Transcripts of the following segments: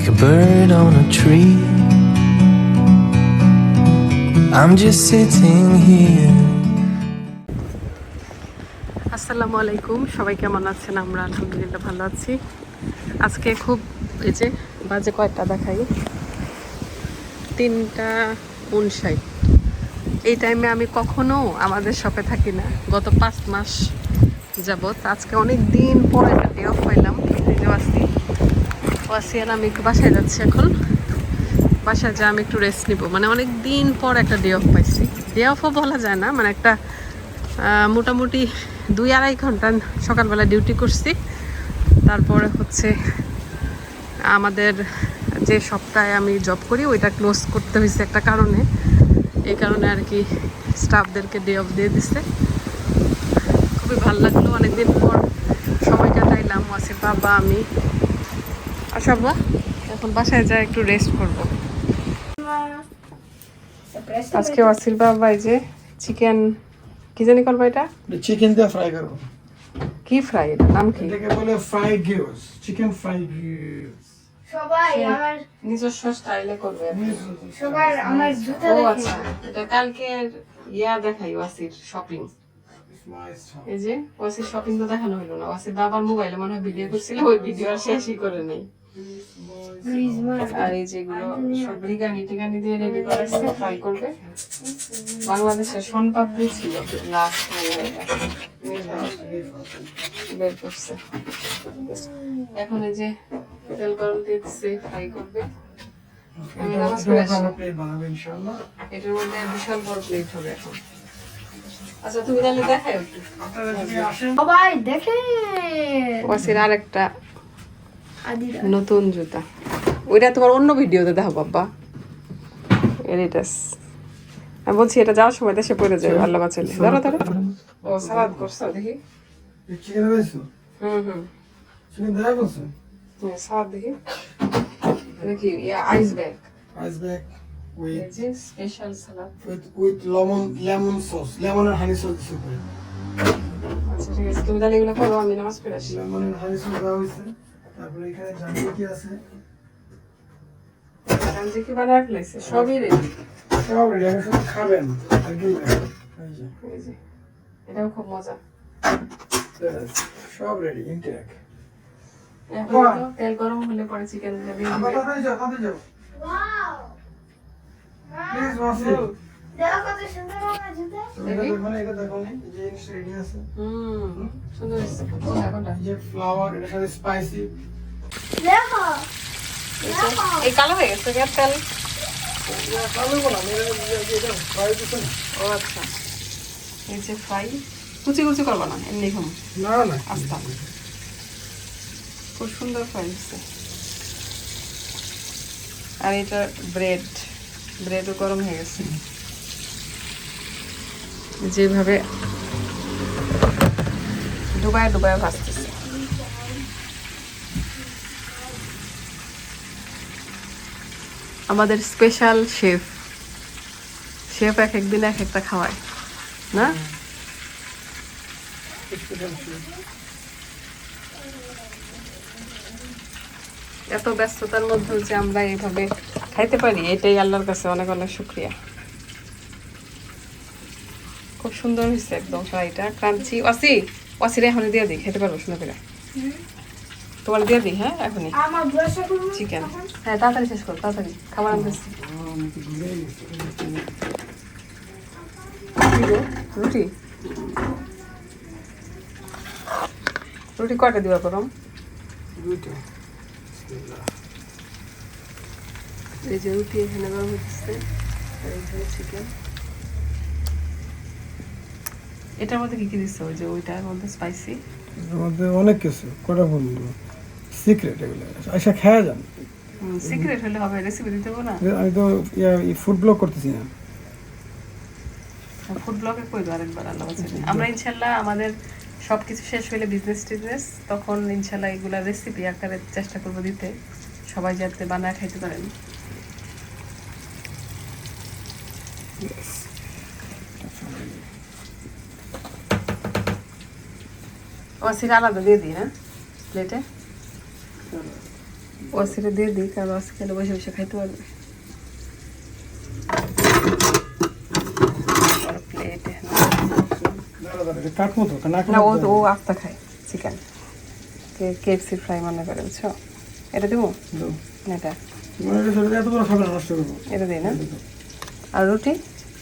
like a bird on a tree. I'm just sitting here. আসসালামু আলাইকুম। সবাই কেমন আছেন? আমরা আলহামদুলিল্লাহ ভালো আছি। আজকে খুব এই যে বাজে কয়টা দেখাই? তিনটা উনষাট। এই টাইমে আমি কখনো আমাদের শপে থাকি না। গত পাঁচ মাস যাবত আজকে অনেক দিন পর একটা ডে অফ পাইলাম। এই যে ওয়াসি ওয়াসি আমি একটু বাসায় যাচ্ছি এখন। বাসায় যা আমি একটু রেস্ট নিব। মানে অনেক দিন পর একটা ডে অফ পাইছি। ডে অফও বলা যায় না মানে একটা মোটামুটি দুই আড়াই ঘণ্টা সকালবেলা ডিউটি করছি। তারপরে হচ্ছে আমাদের যে সপ্তাহে আমি জব করি, ওইটা ক্লোজ করতে হয়েছে একটা কারণে। এই কারণে আর কি স্টাফদেরকে ডে অফ দিয়ে দিছে। খুবই ভালো লাগল। অনেকদিন পর সময় কাটাইলাম। ওয়াসির বাবা, আমি বা এখন বাসায় যা একটু রেস্ট করব। আজকে ওয়াসির বাবা এই যে চিকেন কি জানি করব এটা? চিকেন দিয়ে ফ্রাই করব। কি ফ্রাই এটা? নাম কি? এটাকে বলে ফ্রাই গিউস চিকেন ফ্রাই গিউস সবাই আমার নিজস্ব স্টাইলে করবে। সবার আমার জুতা ও আচ্ছা এটা কালকে ইয়া দেখাই ওয়াসির শপিং এই যে ওয়াসির শপিং তো দেখানো হলো না ওয়াসির বাবার মোবাইলে মনে হয় ভিডিও করছিল ওই ভিডিও আর শেষই করে নেই। আর এই যেগুলো সব বিরিয়ানি টিগানি দিয়ে রেডি করা ফ্রাই করবে। বাংলাদেশের সোন পাপড়ি ছিল লাস্ট বের করছে। এখন এই যে তেল গরম দিয়ে দিচ্ছে ফ্রাই করবে। এটার মধ্যে বিশাল বড় প্লেট হবে এখন। আচ্ছা তুমি তাহলে দেখাই একটু। আপনারা যদি আসেন। সবাই দেখে ওয়াসির আরেকটা আদিরা নতুন জুতা। ওইটা তোমার অন্য ভিডিওতে দেখো বাবা এডিটাস আমি বলছি এটা যাওয়ার সময় দেশে পড়ে যাবে আল্লাহ বাঁচালে ধরো ধরো। ও সালাদ করছ দেখি। হুম হুম। সালাদ দেখি। দেখি ইয়া ice bag ice bag with এই যে special salad. With with lemon lemon sauce lemon R honey sauce দিছে উপরে। আচ্ছা ঠিক আছে। তুমি তাহলে এগুলো করো আমি নামাজ পড়ে আসি। তারপরে এখানে জানি কি আছে। আমি যে কি বানায় ফেলেছে সবই রেডি সব রেডি এখন শুধু খাবেন আর কি এটাও খুব মজা। সব রেডি ইনটেক এখন তেল গরম হলে পরে চিকেন দিয়ে তাড়াতাড়ি যাও তাড়াতাড়ি যাও? প্লিজ ওয়াসি দেখো কত সুন্দর আমার জুতা। এটা দেখো না এটা দেখো না এই যে জিনিস রেডি আছে। হুম সুন্দর হয়েছে। কোনটা কোনটা? এই যে ফ্লাওয়ার এটার সাথে স্পাইসি দেখো এই যে, এই কালো হয়ে গেছে গ্যাস তেল। আচ্ছা। এই যে ফ্রাই কুচি কুচি করব না এমনি ঘুম। না না। আস্তা খুব সুন্দর ফ্রাই হচ্ছে আর এটা ব্রেড ব্রেডও গরম হয়ে গেছে। যেভাবে ডুবায় ডুবায় ভাজতেছে আমাদের স্পেশাল শেফ শেফ এক একদিন এক একটা খাওয়ায়, না? এত ব্যস্ততার মধ্যে যে আমরা এইভাবে খাইতে পারি, এটাই আল্লাহর কাছে অনেক অনেক শুক্রিয়া। খুব সুন্দর হয়েছে একদম ফ্রাইটা ক্রাঞ্চি। ওয়াসি ওয়াসিরে এখনই দিয়ে দিই খেতে পারব শুনে করে তোমার দিয়ে দিই হ্যাঁ এখনই। চিকেন হ্যাঁ তাড়াতাড়ি শেষ করো তাড়াতাড়ি। খাবার আনতেছি রুটি? রুটি কয়টা দিবা গরম? দুইটা। এই যে রুটি এখানে গরম হচ্ছে আর এখানে চিকেন এটার মধ্যে কি কি দিচ্ছে? ওই যে ওইটার মধ্যে স্পাইসি এর মধ্যে অনেক কিছু কটা বলব সিক্রেট এগুলো। আচ্ছা খেয়া যান। সিক্রেট হলে হবে রেসিপি দিতে না? আমি তো ফুড ব্লগ করতেছি না। ফুড ব্লগে কই দো আরেকবার? আল্লাহ আমরা ইনশাল্লাহ আমাদের সব কিছু শেষ হলে বিজনেস টিজনেস তখন ইনশাল্লাহ এগুলা রেসিপি আকারে চেষ্টা করব দিতে। সবাই যাতে বানায় খাইতে পারেন। ও সিরা আলাদা দিয়ে দিই না প্লেটে ওয়াসিরে দিয়ে দিই কারণ ওয়াসি খেলে বসে বসে খাইতে পারবে। এটা কাটবো তো না না ও ও আস্তা খায় চিকেন কেএফসি ফ্রাই মনে করে বুঝছ? এটা দেবো? না এটা? এটা দিই না? আর রুটি?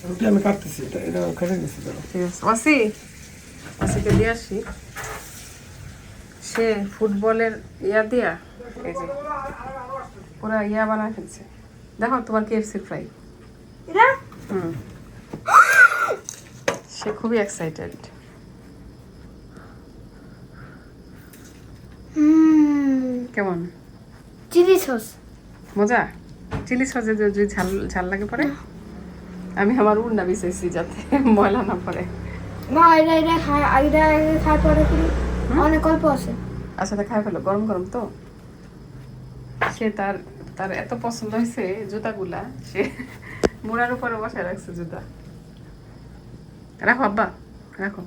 রুটি আমি কাটতেছি এটা এটা খেতে দিচ্ছি ঠিক আছে। ওয়াসি ওয়াসিকে দিয়ে আসি। সে ফুটবলের ইয়া দিয়া এই যে পুরা ইয়া বানায় ফেলছে। দেখো তোমার কেএফসি ফ্রাই এটা? হুম। সে খুবই এক্সাইটেড হুম। কেমন? Chili sauce. মজা? চিলি সসে যদি ঝাল ঝাল লাগে পরে? আমি আমার উন্না বিছাইছি যাতে ময়লা না পড়ে। না এটা এটা খায় এটা খায় পরে কি অনেক অল্প আছে। আচ্ছা খাই ফেলো গরম গরম তো। সে তার তার এত পছন্দ হয়েছে জুতাগুলা সে মোড়ার উপরে বসায় রাখছে জুতা। রাখো আব্বা রাখো।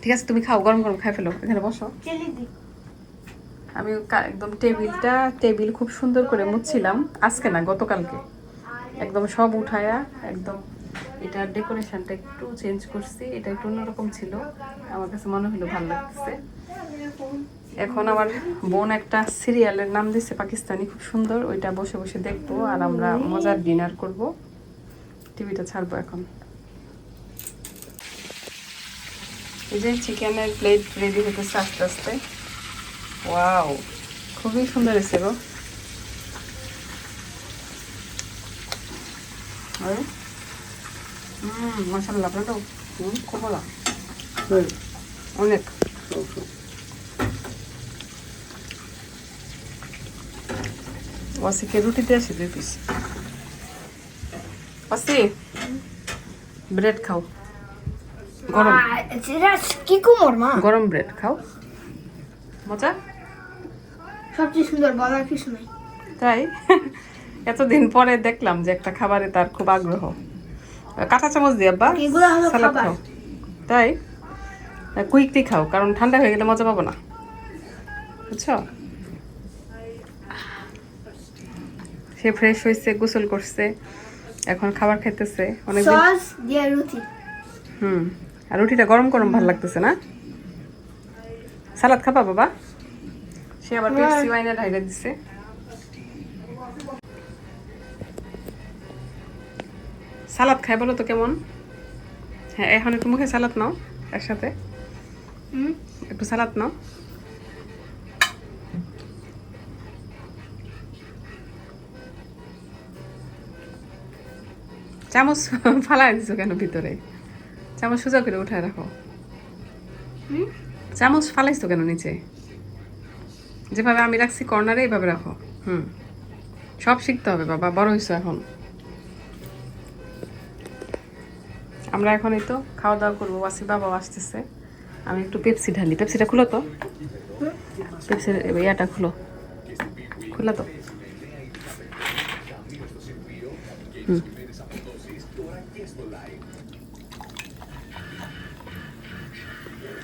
ঠিক আছে তুমি খাও গরম গরম খাই ফেলো এখানে বসো। আমি একদম টেবিলটা টেবিল খুব সুন্দর করে মুছছিলাম আজকে না গতকালকে। একদম সব উঠায়া একদম এটার ডেকোরেশনটা একটু চেঞ্জ করছি এটা একটু অন্যরকম ছিল। আমার কাছে মনে হলো ভালো লাগছে এখন আমার বোন একটা সিরিয়ালের নাম দিছে পাকিস্তানি খুব সুন্দর। ওইটা বসে বসে দেখব আর আমরা মজার ডিনার করব। টিভিটা ছাড়বো এখন। এই যে চিকেনের প্লেট রেডি হতেছে আস্তে আস্তে। ওয়াও খুবই সুন্দর হয়েছে গো। মশাল্লা আপনার তো হুম খুব অনেক। ওয়াসিকে রুটিতে আসি দুই পিস ওয়াসি ব্রেড খাও গরম কি কুমোর মা গরম ব্রেড খাও মজা? সবচেয়ে সুন্দর বলার কিছু নাই। তাই? এতদিন পরে দেখলাম যে একটা খাবারে তার খুব আগ্রহ। কাঁচা চামচ দিয়ে আব্বা। সালাদ। খাও। তাই? কুইকলি খাও কারণ ঠান্ডা হয়ে গেলে মজা পাবো না। বুঝছ? সে ফ্রেশ হয়েছে গোসল করছে এখন খাবার খেতেছে অনেক সস দিয়ে রুটি। হুম আর রুটিটা গরম গরম ভালো লাগতেছে না? সালাদ খাবা বাবা? সে আবার পেপসি ওয়াইনে ঢাইরে দিছে। সালাদ খাই বলো তো কেমন? হ্যাঁ এখন একটু মুখে সালাদ নাও একসাথে। হুম। একটু সালাদ নাও। চামচ ফালাই দিছো কেন ভিতরে? চামচ সোজা করে উঠায় রাখো। চামচ ফালাইছো কেন নিচে? যেভাবে আমি রাখছি কর্নারে এইভাবে রাখো। হুম। সব শিখতে হবে বাবা বড় হয়েছো এখন। আমরা এখন এই তো খাওয়া দাওয়া করব। ওয়াসি বাবা আসতেছে। আমি একটু পেপসি ঢালি। পেপসিটা খুলো তো। পেপসির ইয়াটা খুলো। খুলো তো। হুম।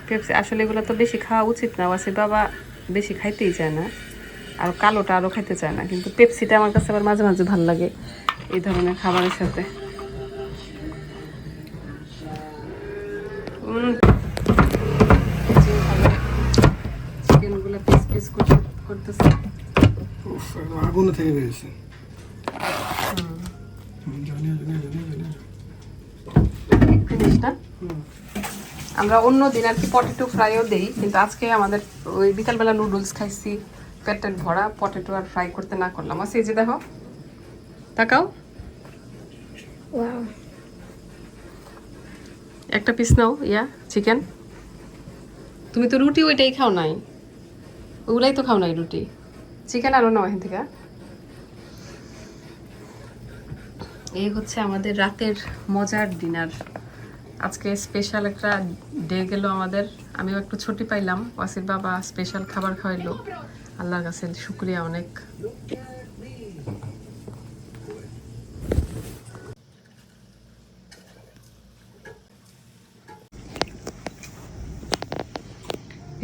পেপসি আসলে এগুলো তো বেশি খাওয়া উচিত না। ওয়াসি বাবা বেশি খাইতেই চায় না। আর কালোটা আরও খাইতে চায় না। কিন্তু পেপসিটা আমার কাছে আবার মাঝে মাঝে ভালো লাগে এই ধরনের খাবারের সাথে। চিকেনগুলো পিস পিস করতেছে। একদম থেকে বেরিয়েছে। আমরা অন্য দিন আর কি পটেটো ফ্রাইও দেই, কিন্তু আজকে আমাদের ওই বিকালবেলা নুডলস খাইছি, পেট টেট ভরা পটেটো আর ফ্রাই করতে না করলাম। আর সেই যে দেখো, তাকাও। একটা পিস নাও, ইয়া চিকেন তুমি তো রুটি ওইটাই খাও নাই। ওগুলাই তো খাও নাই রুটি। চিকেন আরও নাও এখান থেকে। এই হচ্ছে আমাদের রাতের মজার ডিনার আজকে স্পেশাল একটা ডে গেল আমাদের। আমিও একটু ছুটি পাইলাম। ওয়াসির বাবা স্পেশাল খাবার খাওয়াইলো। আল্লাহর কাছে শুক্রিয়া অনেক।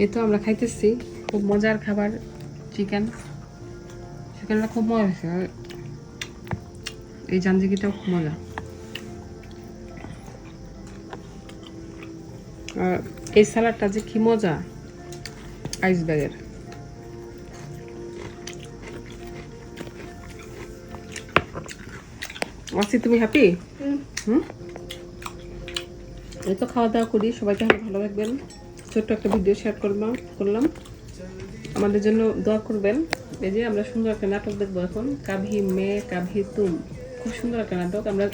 এই তো আমরা খাইতেছি। খুব মজার খাবার চিকেন চিকেনটা খুব মজা হয়েছে। এই জাঞ্জিকিটাও খুব মজা। আর এই স্যালাডটা যে কি মজা? আইস ব্যাগের আসি তুমি হ্যাপি হুম। এই তো খাওয়া দাওয়া করি সবাই তাহলে ভালো থাকবেন। ছোট্ট একটা ভিডিও শেয়ার করলাম করলাম। আমাদের জন্য দোয়া করবেন। এই যে আমরা সুন্দর একটা নাটক দেখব এখন কাভি মে কাভি তুম। খুব সুন্দর একটা নাটক। আমরা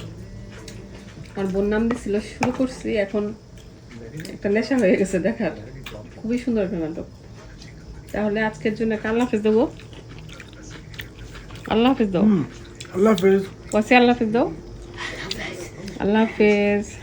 আমার বোন নাম দিছিল শুরু করছি এখন একটা নেশা হয়ে গেছে দেখার। খুবই সুন্দর একটা নাটক। তাহলে আজকের জন্য আল্লাহ হাফেজ দেবো। আল্লাহ হাফেজ দাও। আল্লাহ হাফেজ। ওয়াসি আল্লাহ হাফেজ দাও। আল্লাহ হাফিজ।